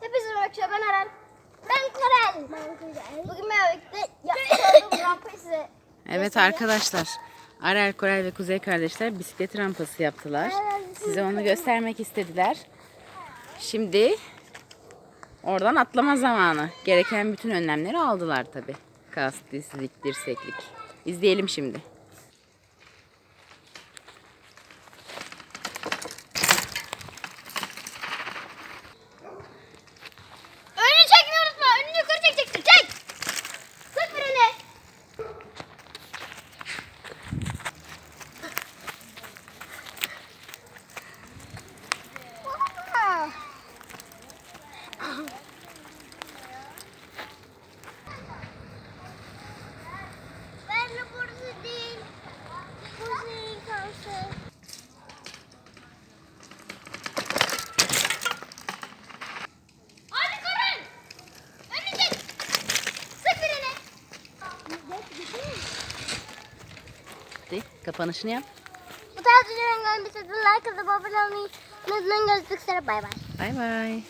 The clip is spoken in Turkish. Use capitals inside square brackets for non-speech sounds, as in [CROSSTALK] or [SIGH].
Hepinize merhaba ben Eren. Ben Korel. Bugün birlikte olduğum [LAUGHS] rampayı size Evet arkadaşlar. Arel, Korel ve Kuzey kardeşler bisiklet rampası yaptılar. Size onu göstermek istediler. Şimdi oradan atlama zamanı. Gereken bütün önlemleri aldılar tabi. Kask, dizlik, dirseklik. İzleyelim şimdi. Hadi kapanışını yap. Bu tarz videoların gelmesi için like atıp abone olmayı unutmayın. Görüşmek üzere. Bay bay. Bay bay.